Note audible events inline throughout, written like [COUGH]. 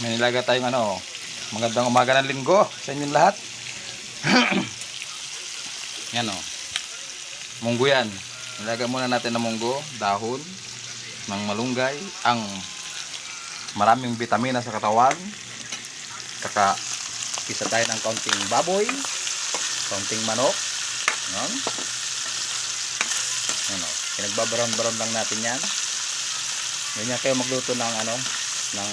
May nilaga tayong ano, magandang umaga ng linggo sa inyong lahat. [CLEARS THROAT] yan o. Munggo yan. Nilaga muna natin ng munggo, dahon, ng malunggay, ang maraming vitamina sa katawan. Kaka isa tayo ng kaunting baboy, kaunting manok. Yan. Yan o. Pinagbabaron-baron lang natin yan. Ganyan kayo magluto ng ano, ng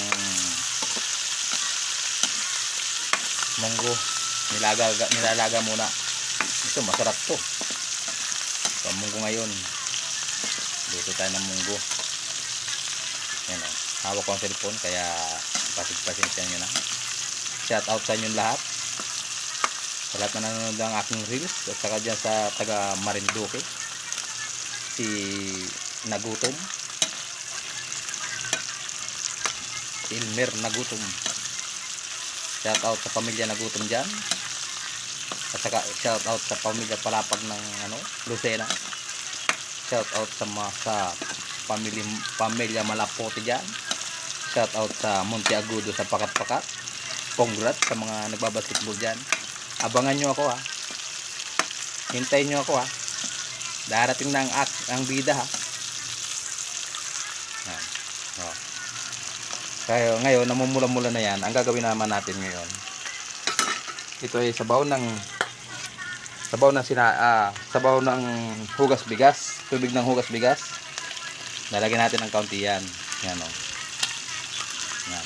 munggo. Nilaga, nilalaga muna. Ito, masarap to. Ito, munggo ngayon. Luto tayo ng munggo. Yan o. Hawak ko ang cellphone, kaya pasig-pasensya nyo na. Shout out sa inyo lahat. Sa lahat na nanonood ng aking reels. At saka dyan sa taga Marinduque. Si Nagutom. Ilmer Nagutom. Shout out sa pamilya Nagutom dyan. At saka shout out sa pamilya Palapag ng ano, Lucena. Shout out sa mga sa pamilya, pamilya Malapote dyan. Shout out sa Monte Agudo sa Pakat-Pakat. Congrats sa mga nagbabasketball dyan. Abangan nyo ako ha. Hintayin nyo ako ha. Darating na ang, ang bida ha. Yan. Oh. Kaya ngayon, namumula-mula na yan. Ang gagawin naman natin ngayon, ito ay sabaw ng sabaw ng sina ah, sabaw ng hugas bigas, tubig ng hugas bigas. Lalagyan natin ng kaunti yan. Yan oh. Yan.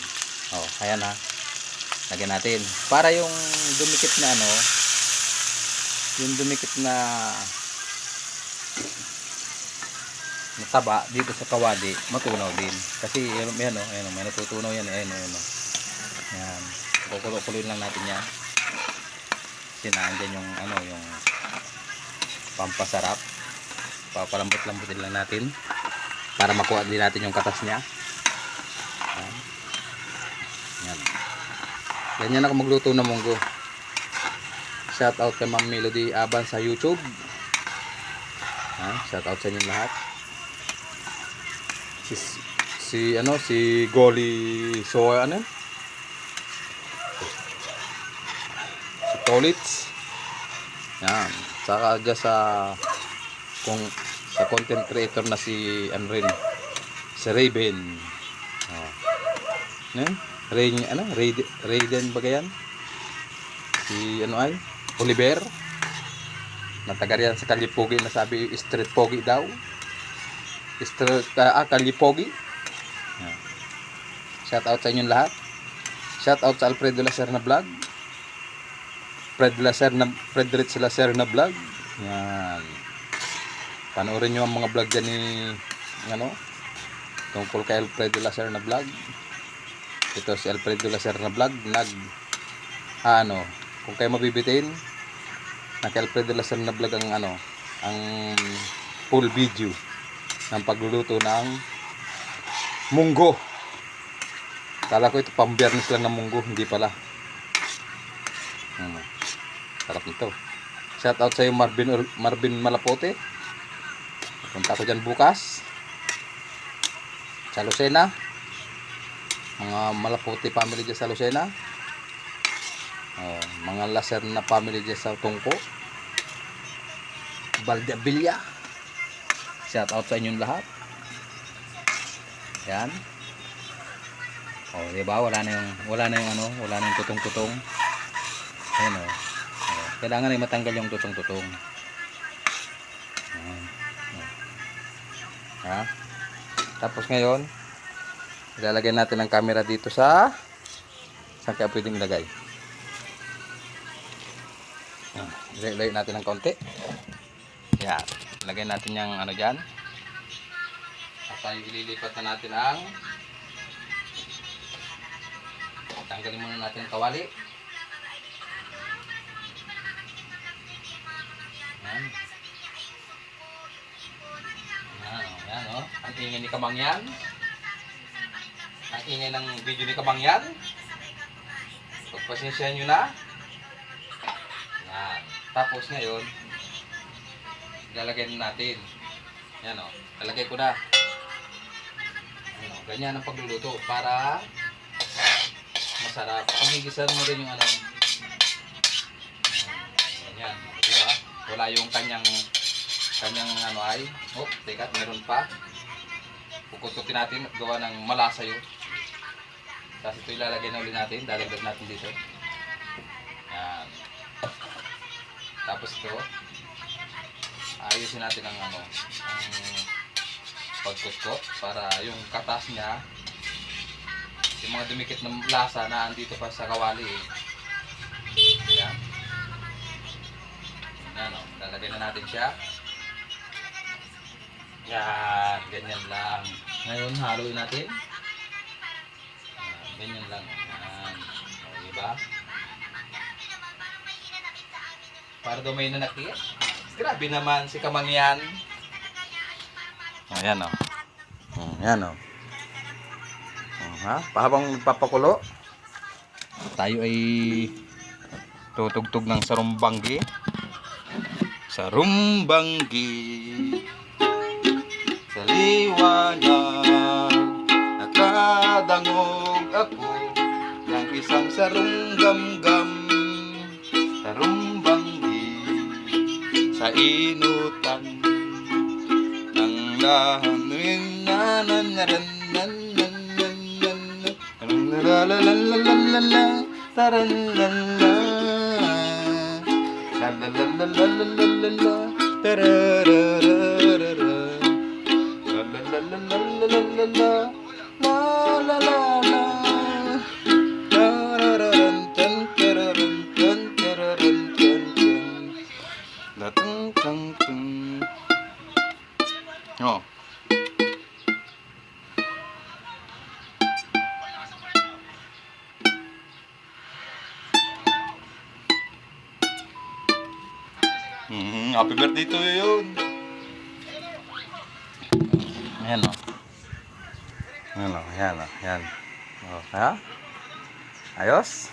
Oh, ayan ha. Lagyan natin. Para yung dumikit na ano, yung dumikit na na taba dito sa kawali, matunaw din. Kasi yan, yan oh, ayan oh, may natutunaw yan, ayan oh, ayan oh. Yan. Kukulo-kuloyin lang natin yan. Kasi naandyan yung ano, yung pampasarap. Papalambot-lambutin lang natin para makuha din natin yung katas niya. Yan. Yan. Ganyan ako magluto ng munggo. Shout out kay Ma'am Melody Aban sa YouTube. Ha? Shout out sa inyong lahat. Si, si ano si Goli so ano? Si Tolits. Yan. Saka dyan sa kung sa content creator na si ano rin si Raven. Oh. Yun? Rain, ano? Raiden, Raiden ba yan? Si ano ay? Oliver. Na taga riyan sa Kalipogi na sabi street pogi daw. Street, ah, Kalipogi. Yan. Shout out sa inyong lahat. Shout out sa Alfredo Lacer na vlog. Fred Lacer na Fred Rich Lacer na vlog. Yan. Panoorin nyo ang mga vlog dyan ni ano tungkol kay Alfredo Lacer na vlog ito si Alfredo Lacer na vlog nag ah, ano kung kayo mabibitin na kay Alfredo Lacer na vlog ang ano ang full video ng pagluluto ng munggo. Kala ko ito pambiyernes lang ng munggo hindi pala. Hmm. sarap nito. Shout out sa iyo Marvin, Marvin Malapote. Punta ko dyan bukas. Sa Lucena. Mga Malaputi family dyan sa Lucena. Oh, mga Laser na family dyan sa Tungko. Valdevilla shout out sa inyong lahat yan oh di wala na yung wala na yung ano wala na yung tutong-tutong ayun oh. oh. kailangan ay matanggal yung tutong-tutong ha tapos ngayon Ilalagay natin ang camera dito sa saan kaya pwedeng ilagay. Ilagay natin ng konti. Yan. Ilagay natin yung ano dyan. At ililipat na natin ang tanggalin muna natin ang kawali. Yan. Yan, oh, yan, oh. Ang ingay ni Kamang yan. Ang ingay ng video ni Kabang yan. Pagpasensyahan nyo na. Yan. Tapos ngayon, ilalagay na natin. Yan o. Lalagay ko na. Ano, ganyan ang pagluluto para masarap. Pagigisan mo rin yung ano. Ganyan. Di ba? Wala yung kanyang kanyang ano ay. Oh, teka, meron pa. Pukututin natin, gawa ng malasa yun. Tapos ito ilalagay na ulit natin, dadagdag natin dito. Yan. Tapos ito, ayusin natin ang ano, ang pagkutkot para yung katas niya, yung mga dumikit ng lasa na andito pa sa kawali eh. Yan. Yan o, lalagay na natin siya. Yan, ganyan lang. Ngayon, haluin natin. Yan, ganyan lang. Yan. O, diba? Para daw may nanakit. Grabe naman si Kamangyan. Ayan o. Oh. Ayan o. Oh, ha? Pahabang nagpapakulo, tayo ay tutugtog ng sarumbanggi. Sarumbanggi. Sa liwanag, nakadangog ako ng isang sarunggamgam. Sa inutan ng lahanin na na nan nan nan nan nan na la la la la la la la taran la la la la la la la la la la la tararararara la la la la la la la la la la la tung tung. Oh. Mhm, happy birthday to you yun. Ayan o. Ayan o, ayan o, ayan. Oh, ha? Ayos?